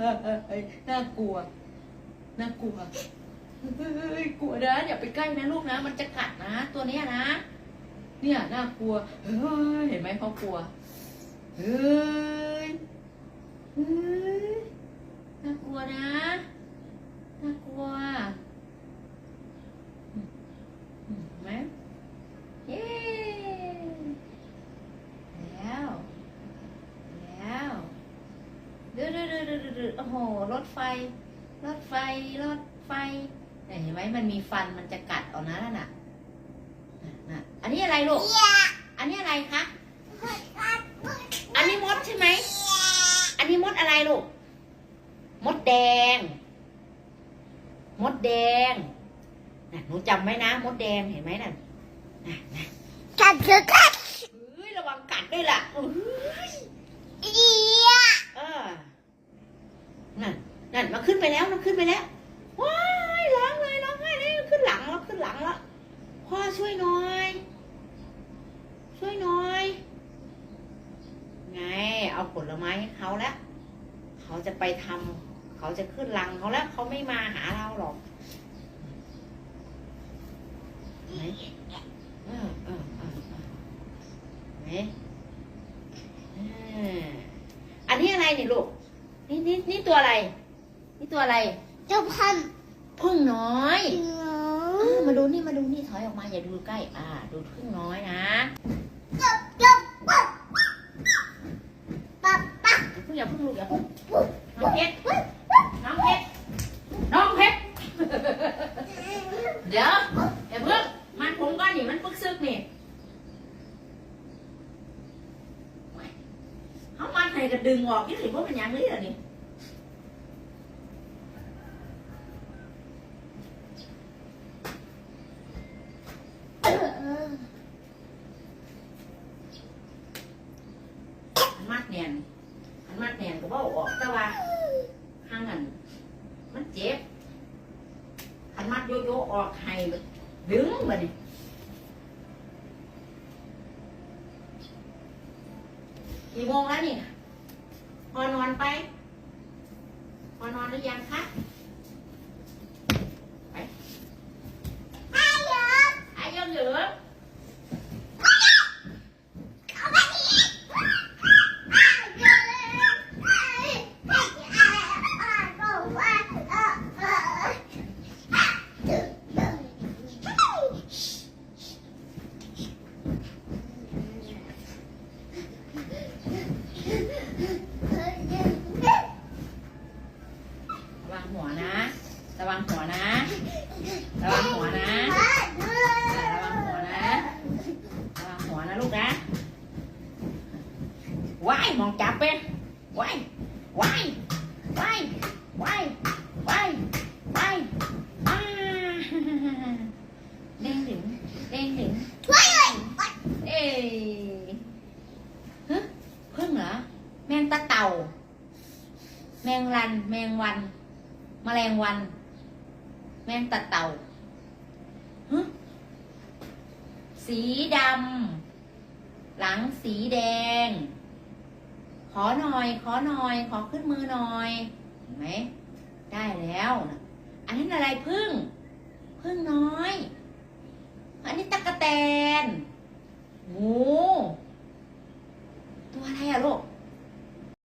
น่ากลัว น่ากลัวเฮ้ยกลัวนะอย่าไปใกล้นะลูกนะ มันจะกัดนะ ตัวเนี้ยนะ เนี่ยน่ากลัว เฮ้ย เห็นไหมเขากลัว เฮ้ย เฮ้ย น่ากลัวนะ น่ากลัวอืมอืมเห็นไหมเย้ แล้ว แล้ว ดูดูดูดูดูดูโอ้โห รถไฟ รถไฟ รถไฟเนี่ยเห็นไหมมันมีฟันมันจะกัดเอานะนั่นน่ะน่ะน่ะ อันนี้อะไรลูก อันนี้อะไรคะ อันนี้มดใช่ไหม อันนี้มดอะไรลูก มดแดง มดแดงน่ะหนูจำไว้นะ มดแดงเห็นไหมนั่นน่ะน่ะกัดคือกัดเฮ้ยระวังกัดด้วยล่ะเอ้ย เอียเออนั่นนั่นมาขึ้นไปแล้วมันขึ้นไปแล้วว้ายร้องเลยร้องไห้เลยขึ้นหลังแล้วขึ้นหลังแล้วพ่อช่วยหน่อย ช่วยหน่อย ไง เอาผลไม้ให้เขาแล้วเขาจะไปทำเขาจะขึ้นหลังเขาแล้วเขาไม่มาหาเราหรอกไหนเออเออเออเออไหนเอออั นนี้อะไรนี่ลูก นี่นี่นี่ตัวอะไร นี่ตัวอะไรเจ้าพันพึ่งน้อยหนูเออมาดูนี่มาดูนี่ถอยออกมาอย่าดูใกล้ อ่า ดูพึ่งน้อยนะจบจบปั๊บปั๊บปั๊บอย่าพึ่งอย่าพึ่งลูกอย่าพึ่งน้องเพชรน้องเพชรน้องเพชรเดี๋ยวอย่าเพิ่งมันผมก้อนนี่มันปึกซึกนี่ เขามันให้กระดึงออกยี่สิบว่าเป็นหยังนี่เหรอนี่ พอนอนไป พอนอนหรือยังคะ ไอ้ยอด อายุเหลือ เอาไปดิไอ้ยอดไอ้ไอ้ไอ้ไอ้บอกว่าเออเออ ระวังหัวนะ ระวังหัวนะ ระวังหัวนะ ระวังหัวนะ ระวังหัวนะลูกนะว้าย มองจับเป็นว้ายว้ายว้ายว้ายว้ายว้ายอ่าเด้งดึงเด้งดึงช่วยเลยเอ้ยฮะพึ่งเหรอแมงตะเต่า แมงรัน แมงวันแมลงวัน แมงตะเต่าฮะสีดำ หลังสีแดง ขอหน่อย ขอหน่อย ขอขึ้นมือหน่อยเห็นไหมได้แล้วนะอันนั้นอะไรพึ่งพึ่งน้อย